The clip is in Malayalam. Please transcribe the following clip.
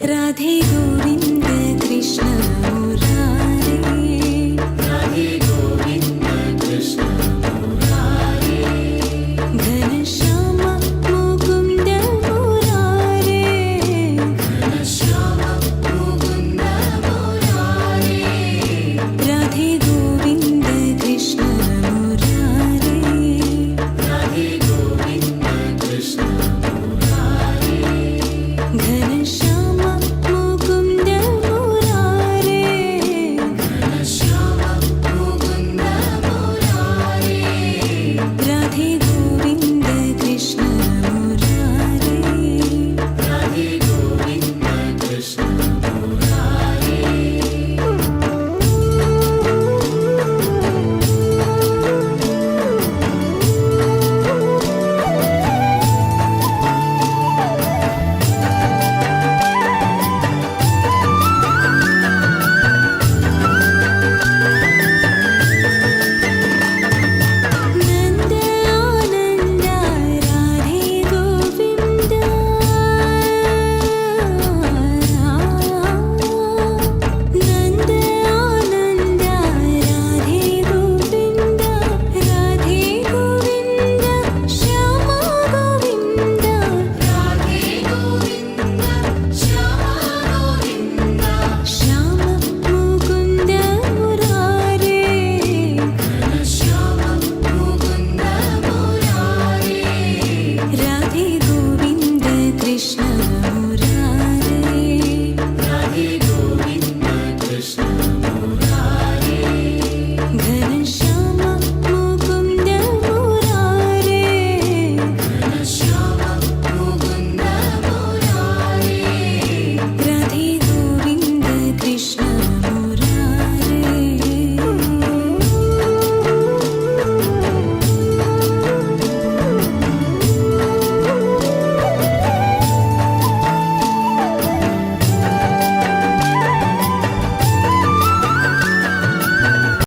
രാധേ ഗോവിന്ദ കൃഷ്ണ രാധേ ഗോവിന്ദ കൃഷ്ണ ഘനശ്യാമ മുകുന്ദ മുരാരേ. ഘനശ്യാമ മുകുന്ദ മുരാരേ. രാധേ ഗോവിന്ദ കൃഷ്ണ മുരാരേ. രാധേ ഗോവിന്ദ കൃഷ്ണ Krishna.